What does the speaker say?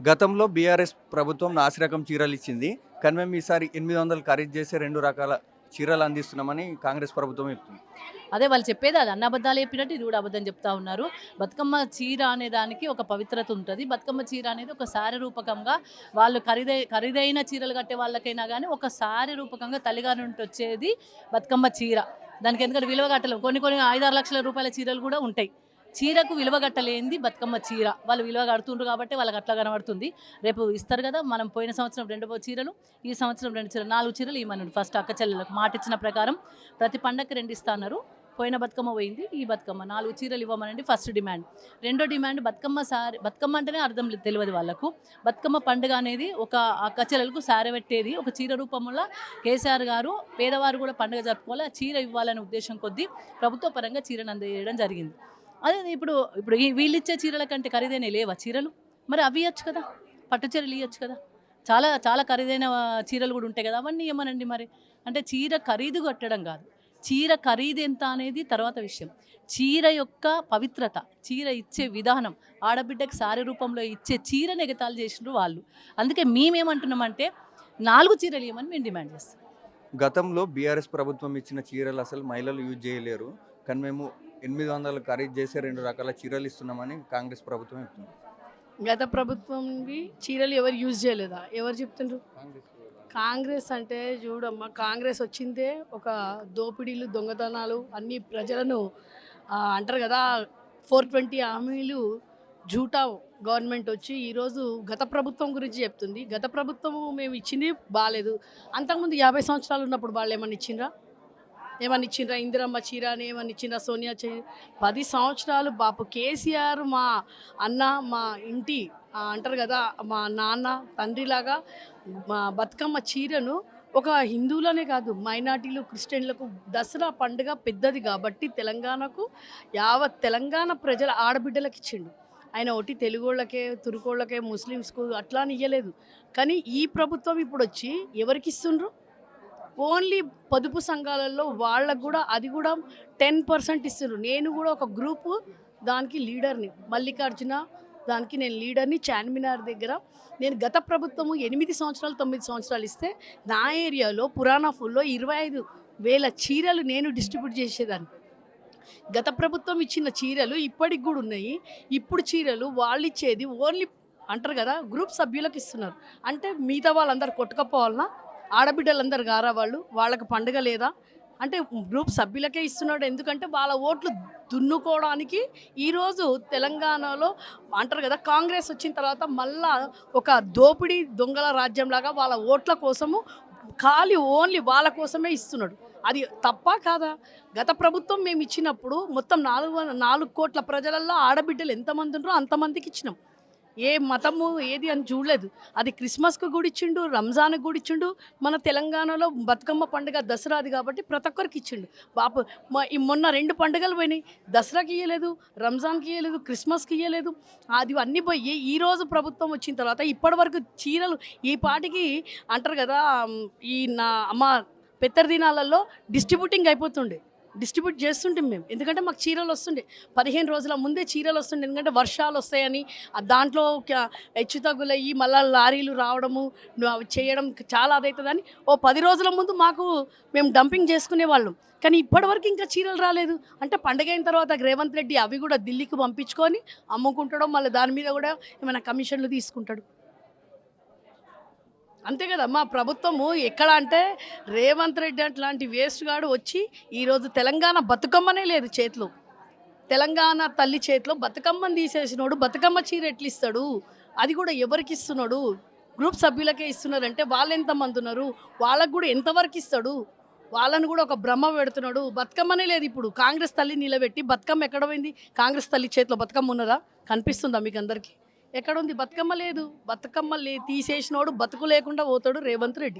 గతంలో బీఆర్ఎస్ ప్రభుత్వం నాసిరకం చీరలు ఇచ్చింది. కానీ మేము ఈసారి ఎనిమిది వందలు ఖరీదు చేసే రెండు రకాల చీరలు అందిస్తున్నామని కాంగ్రెస్ ప్రభుత్వం చెప్తుంది. అదే వాళ్ళు చెప్పేది అది. అన్నబద్ధాలు చెప్పినట్టు ఇది కూడా అబద్ధం చెప్తా ఉన్నారు. బతుకమ్మ చీర అనే దానికి ఒక పవిత్రత ఉంటుంది. బతుకమ్మ చీర అనేది ఒక శారీ రూపకంగా వాళ్ళు ఖరీదై ఖరీదైన చీరలు కట్టే వాళ్ళకైనా కానీ ఒక సారి రూపకంగా తల్లిగారి నుండి వచ్చేది బతుకమ్మ చీర. దానికి ఎందుకంటే విలువ కట్టలేము. కొన్ని కొన్ని ఐదారు లక్షల రూపాయల చీరలు కూడా ఉంటాయి. చీరకు విలువగట్టలేంది బతుకమ్మ చీర. వాళ్ళు విలువ కడుతుండ్రు కాబట్టి వాళ్ళకి అట్లా కనబడుతుంది. రేపు ఇస్తారు కదా మనం పోయిన సంవత్సరం రెండు చీరలు ఈ సంవత్సరం రెండు చీరలు నాలుగు చీరలు ఇవ్వమన్నాడు ఫస్ట్ అక్క చెల్లెలకు మాట ఇచ్చిన ప్రకారం ప్రతి పండగకి రెండు ఇస్తాన్నారు పోయిన బతుకమ్మ పోయింది ఈ బతుకమ్మ నాలుగు చీరలు ఇవ్వమనండి ఫస్ట్ డిమాండ్ రెండో డిమాండ్ బతుకమ్మ సారీ బతుకమ్మ అంటేనే అర్థం లేదు- తెలియదు వాళ్ళకు. బతుకమ్మ పండుగ అనేది ఒక అక్క చెల్లెలకు సారె పెట్టేది. ఒక చీర రూపంలో కేసీఆర్ గారు పేదవారు కూడా పండుగ జరుపుకోవాలి ఆ చీర ఇవ్వాలనే ఉద్దేశం కొద్దీ ప్రభుత్వ పరంగా చీరను అందజేయడం జరిగింది. అదే ఇప్పుడు ఇప్పుడు ఈ వీళ్ళు ఇచ్చే చీరల కంటే ఖరీదైన లేవా చీరలు? మరి అవి ఇవ్వచ్చు కదా పట్టు చీరలు ఇవ్వచ్చు కదా. చాలా చాలా ఖరీదైన చీరలు కూడా ఉంటాయి కదా అవన్నీ ఏమనండి మరి. అంటే చీర ఖరీదు కట్టడం కాదు. చీర ఖరీదు ఎంత అనేది తర్వాత విషయం. చీర యొక్క పవిత్రత చీర ఇచ్చే విధానం ఆడబిడ్డకి సారీ రూపంలో ఇచ్చే చీర ఎగతాలు చేసినారు వాళ్ళు. అందుకే మేమేమంటున్నామంటే నాలుగు చీరలు ఇవ్వమని మేము డిమాండ్ చేస్తాం. గతంలో బీఆర్ఎస్ ప్రభుత్వం ఇచ్చిన చీరలు అసలు మహిళలు యూజ్ చేయలేరు. కానీ మేము ఎనిమిది వందలు ఖరీదు చేసి రెండు రకాల చీరలు ఇస్తున్నామని కాంగ్రెస్ ప్రభుత్వం చెప్తుంది. గత ప్రభుత్వంవి చీరలు ఎవరు యూజ్ చేయలేదా? ఎవరు చెప్తుండ్రు? కాంగ్రెస్ అంటే చూడమ్మా కాంగ్రెస్ వచ్చిందే ఒక దోపిడీలు దొంగతనాలు అన్ని ప్రజలను అంటారు కదా ఫోర్ ట్వంటీ హామీలు జూటా గవర్నమెంట్ వచ్చి ఈరోజు గత ప్రభుత్వం గురించి చెప్తుంది. గత ప్రభుత్వం మేము ఇచ్చింది బాగాలేదు అంతకుముందు యాభై సంవత్సరాలు ఉన్నప్పుడు వాళ్ళు ఏమన్నా ఇచ్చిండ్రా? ఏమని ఇచ్చిండ్రా ఇందిరమ్మ చీర అని ఏమని ఇచ్చిండ్రా సోనియా చీర పది సంవత్సరాలు బాపు కేసీఆర్ మా అన్న మా ఇంటి అంటారు కదా మా నాన్న తండ్రిలాగా మా బతుకమ్మ చీరను ఒక హిందువులనే కాదు మైనార్టీలు క్రిస్టియన్లకు దసరా పండుగ పెద్దది కాబట్టి తెలంగాణకు యావత్ తెలంగాణ ప్రజల ఆడబిడ్డలకు ఇచ్చిండు. ఆయన ఒకటి తెలుగోళ్ళకే తురుకోళ్ళకే ముస్లిమ్స్కు అట్లా అని ఇవ్వలేదు కానీ ఈ ప్రభుత్వం ఇప్పుడు వచ్చి ఎవరికి ఇస్తుండ్రు? ఓన్లీ పొదుపు సంఘాలలో వాళ్ళకు కూడా అది కూడా టెన్ పర్సెంట్ ఇస్తున్నారు. నేను కూడా ఒక గ్రూపు దానికి లీడర్ని మల్లికార్జున దానికి నేను లీడర్ని చార్మినార్ దగ్గర. నేను గత ప్రభుత్వము ఎనిమిది సంవత్సరాలు తొమ్మిది సంవత్సరాలు ఇస్తే నా ఏరియాలో పురాణా ఫుల్లో ఇరవై ఐదు వేల చీరలు నేను డిస్ట్రిబ్యూట్ చేసేదాన్ని. గత ప్రభుత్వం ఇచ్చిన చీరలు ఇప్పటికి కూడా ఉన్నాయి. ఇప్పుడు చీరలు వాళ్ళు ఇచ్చేది ఓన్లీ అంటారు కదా గ్రూప్ సభ్యులకు ఇస్తున్నారు. అంటే మిగతా వాళ్ళందరూ కొట్టుకపోవాలన్నా ఆడబిడ్డలందరు గారా వాళ్ళు? వాళ్ళకి పండుగ లేదా? అంటే గ్రూప్ సభ్యులకే ఇస్తున్నాడు. ఎందుకంటే వాళ్ళ ఓట్లు దున్నుకోవడానికి ఈరోజు తెలంగాణలో అంటారు కదా కాంగ్రెస్ వచ్చిన తర్వాత మళ్ళా ఒక దోపిడీ దొంగల రాజ్యంలాగా వాళ్ళ ఓట్ల కోసము ఖాళీ ఓన్లీ వాళ్ళ కోసమే ఇస్తున్నాడు. అది తప్ప కాదా? గత ప్రభుత్వం మేము ఇచ్చినప్పుడు మొత్తం నాలుగు నాలుగు కోట్ల ప్రజలల్లో ఆడబిడ్డలు ఎంతమంది ఉన్నారో అంతమందికి ఇచ్చినాం. ఏ మతము ఏది అని చూడలేదు. అది క్రిస్మస్కు కూడా ఇచ్చిండు రంజాన్కి కూడా ఇచ్చిండు మన తెలంగాణలో బతుకమ్మ పండుగ దసరాది కాబట్టి ప్రతి ఒక్కరికి ఇచ్చిండు. బాపు మొన్న రెండు పండుగలు పోయినాయి. దసరాకి ఇవ్వలేదు రంజాన్కి ఇవ్వలేదు క్రిస్మస్కి ఇవ్వలేదు అది అన్నీ పోయి ఈరోజు ప్రభుత్వం వచ్చిన తర్వాత ఇప్పటి వరకు చీరలు ఈ పాటికి అంటారు కదా ఈ నా అమ్మ పెత్తర దినాలలో డిస్ట్రిబ్యూటింగ్ అయిపోతుండే. డిస్ట్రిబ్యూట్ చేస్తుంటాం మేము. ఎందుకంటే మాకు చీరలు వస్తుండే. పదిహేను రోజుల ముందే చీరలు వస్తుండే. ఎందుకంటే వర్షాలు వస్తాయని దాంట్లో క- హెచ్చు తగ్గులయ్యి మళ్ళీ లారీలు రావడము చేయడం చాలా అదవుతుందని ఓ పది రోజుల ముందు మాకు మేము డంపింగ్ చేసుకునే వాళ్ళం. కానీ ఇప్పటివరకు ఇంకా చీరలు రాలేదు. అంటే పండగ అయిన తర్వాత రేవంత్ రెడ్డి అవి కూడా ఢిల్లీకి పంపించుకొని అమ్ముకుంటాడో మళ్ళీ దాని మీద కూడా ఏమైనా కమిషన్లు తీసుకుంటాడు. అంతే కదా మా ప్రభుత్వము ఎక్కడ అంటే రేవంత్ రెడ్డి అట్లాంటి వేస్ట్ గాడు వచ్చి ఈరోజు తెలంగాణ బతుకమ్మనే లేదు చేతిలో. తెలంగాణ తల్లి చేతిలో బతుకమ్మని తీసేసినోడు బతుకమ్మ చీర ఎట్లిస్తాడు? అది కూడా ఎవరికి ఇస్తున్నాడు? గ్రూప్ సభ్యులకే ఇస్తున్నారంటే వాళ్ళు ఎంతమంది ఉన్నారు? వాళ్ళకు కూడా ఎంతవరకు ఇస్తాడు? వాళ్ళని కూడా ఒక బ్రహ్మ పెడుతున్నాడు. బతుకమ్మనే లేదు ఇప్పుడు. కాంగ్రెస్ తల్లి నిలబెట్టి బతుకమ్మ ఎక్కడ పోయింది? కాంగ్రెస్ తల్లి చేతిలో బతుకమ్మ ఉన్నదా? కనిపిస్తుందా మీకు అందరికీ? ఎక్కడ ఉంది బతుకమ్మ లేదు. బతుకమ్మ లే తీసేసినోడు బతుకు లేకుండా పోతాడు రేవంత్ రెడ్డి.